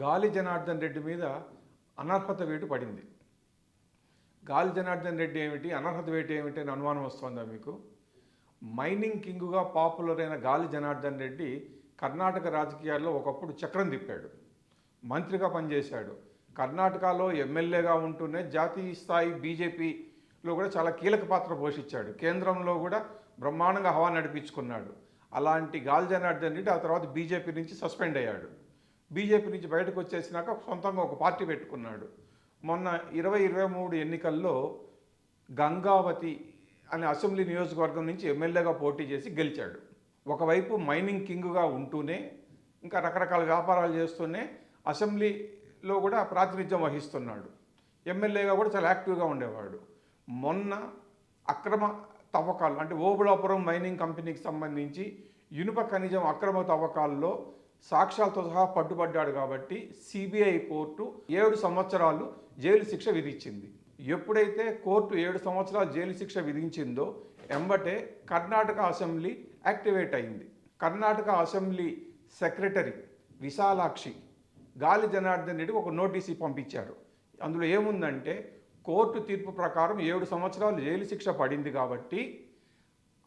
గాలి జనార్దన్ రెడ్డి మీద అనర్హత వేటు పడింది. గాలి జనార్దన్ రెడ్డి ఏమిటి అనర్హత వేటు ఏమిటి అని అనుమానం వస్తుందా మీకు? మైనింగ్ కింగుగా పాపులర్ అయిన గాలి జనార్దన్ రెడ్డి కర్ణాటక రాజకీయాల్లో ఒకప్పుడు చక్రం తిప్పాడు మంత్రిగా పనిచేశాడు. కర్ణాటకలో ఎమ్మెల్యేగా ఉంటూనే జాతీయ స్థాయి బీజేపీలో కూడా చాలా కీలక పాత్ర పోషించాడు. కేంద్రంలో కూడా బ్రహ్మాండంగా హవా నడిపించుకున్నాడు. అలాంటి గాలి జనార్దన్ రెడ్డి ఆ తర్వాత బీజేపీ నుంచి సస్పెండ్ అయ్యాడు. బీజేపీ నుంచి బయటకు వచ్చేసినాక సొంతంగా ఒక పార్టీ పెట్టుకున్నాడు. మొన్న ఇరవై ఇరవై మూడు ఎన్నికల్లో గంగావతి అనే అసెంబ్లీ నియోజకవర్గం నుంచి ఎమ్మెల్యేగా పోటీ చేసి గెలిచాడు. ఒకవైపు మైనింగ్ కింగ్గా ఉంటూనే ఇంకా రకరకాల వ్యాపారాలు చేస్తూనే అసెంబ్లీలో కూడా ప్రాతినిధ్యం వహిస్తున్నాడు. ఎమ్మెల్యేగా కూడా చాలా యాక్టివ్గా ఉండేవాడు. మొన్న అక్రమ తవ్వకాలు అంటే ఓబుళాపురం మైనింగ్ కంపెనీకి సంబంధించి ఇనుప ఖనిజం అక్రమ తవ్వకాల్లో సాక్ష్యాలతో సహా పట్టుబడ్డాడు కాబట్టి సిబిఐ కోర్టు ఏడు సంవత్సరాలు జైలు శిక్ష విధించింది. ఎప్పుడైతే కోర్టు ఏడు సంవత్సరాలు జైలు శిక్ష విధించిందో ఎంబటే కర్ణాటక అసెంబ్లీ యాక్టివేట్ అయింది. కర్ణాటక అసెంబ్లీ సెక్రటరీ విశాలాక్షి గాలి జనార్దన్ రెడ్డి ఒక నోటీసు పంపించారు. అందులో ఏముందంటే కోర్టు తీర్పు ప్రకారం ఏడు సంవత్సరాలు జైలు శిక్ష పడింది కాబట్టి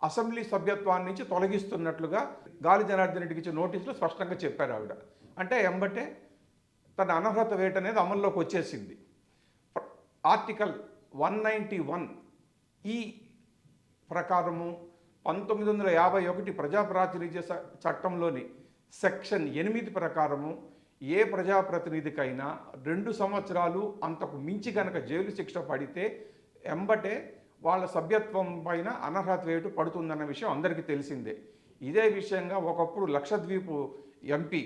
అసెంబ్లీ సభ్యత్వాన్ని నుంచి తొలగిస్తున్నట్లుగా గాలి జనార్దన్ రెడ్డికి ఇచ్చిన నోటీసులో స్పష్టంగా చెప్పారు ఆవిడ. అంటే ఎంబటే తన అనర్హత వేట అనేది అమల్లోకి వచ్చేసింది. ఆర్టికల్ వన్ నైంటీ వన్ ఈ ప్రకారము పంతొమ్మిది వందల యాభై ఒకటి ప్రజాప్రాతినిధ్య చట్టంలోని సెక్షన్ ఎనిమిది ప్రకారము ఏ ప్రజాప్రతినిధికైనా రెండు సంవత్సరాలు అంతకు మించి కనుక జైలు శిక్ష పడితే ఎంబటే వాళ్ళ సభ్యత్వం పైన అనర్హత వేటు పడుతుందన్న విషయం అందరికీ తెలిసిందే. ఇదే విషయంగా ఒకప్పుడు లక్షద్వీప్ ఎంపీ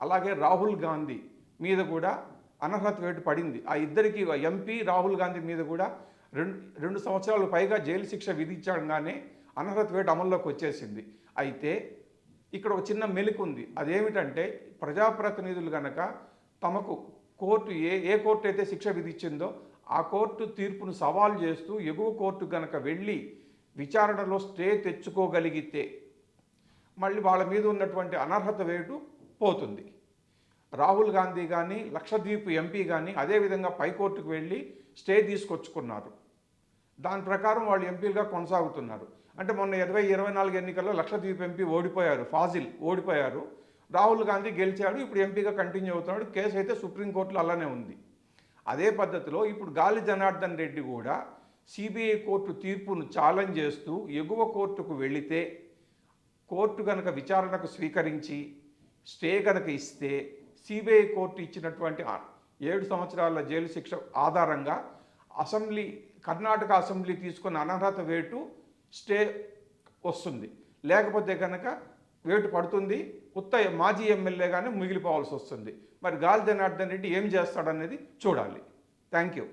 అలాగే రాహుల్ గాంధీ మీద కూడా అనర్హత వేటు పడింది. ఆ ఇద్దరికి ఎంపీ రాహుల్ గాంధీ మీద కూడా రెండు రెండు సంవత్సరాలు పైగా జైలు శిక్ష విధించడంగానే అనర్హత వేటు అమల్లోకి వచ్చేసింది. అయితే ఇక్కడ ఒక చిన్న మెలుకు ఉంది. అదేమిటంటే ప్రజాప్రతినిధులు కనుక తమకు కోర్టు ఏ ఏ కోర్టు అయితే శిక్ష విధించిందో ఆ కోర్టు తీర్పును సవాల్ చేస్తూ ఎగువ కోర్టు గనక వెళ్ళి విచారణలో స్టే తెచ్చుకోగలిగితే మళ్ళీ వాళ్ళ మీద ఉన్నటువంటి అనర్హత వేటు పోతుంది. రాహుల్ గాంధీ కానీ లక్షద్వీప్ ఎంపీ కానీ అదేవిధంగా పైకోర్టుకు వెళ్ళి స్టే తీసుకొచ్చుకున్నారు. దాని ప్రకారం వాళ్ళు ఎంపీలుగా కొనసాగుతున్నారు. అంటే మొన్న ఇరవై ఇరవై నాలుగు ఎన్నికల్లో లక్షద్వీప్ ఎంపీ ఓడిపోయారు ఫాజిల్ ఓడిపోయారు. రాహుల్ గాంధీ గెలిచాడు ఇప్పుడు ఎంపీగా కంటిన్యూ అవుతున్నాడు కేసు అయితే సుప్రీంకోర్టులో అలానే ఉంది. అదే పద్ధతిలో ఇప్పుడు గాలి జనార్దన్ రెడ్డి కూడా సిబిఐ కోర్టు తీర్పును ఛాలెంజ్ చేస్తూ ఎగువ కోర్టుకు వెళితే కోర్టు కనుక విచారణకు స్వీకరించి స్టే కనుక ఇస్తే సిబిఐ కోర్టు ఇచ్చినటువంటి ఏడు సంవత్సరాల జైలు శిక్ష ఆధారంగా అసెంబ్లీ కర్ణాటక అసెంబ్లీ తీసుకున్న అనర్హత వేటు స్టే వస్తుంది. లేకపోతే కనుక వేటు పడుతుంది. ఉత్త మాజీ ఎమ్మెల్యేగానే మిగిలిపోవాల్సి వస్తుంది. మరి గాలి జనార్దన్ రెడ్డి ఏం చేస్తాడనేది చూడాలి. Thank you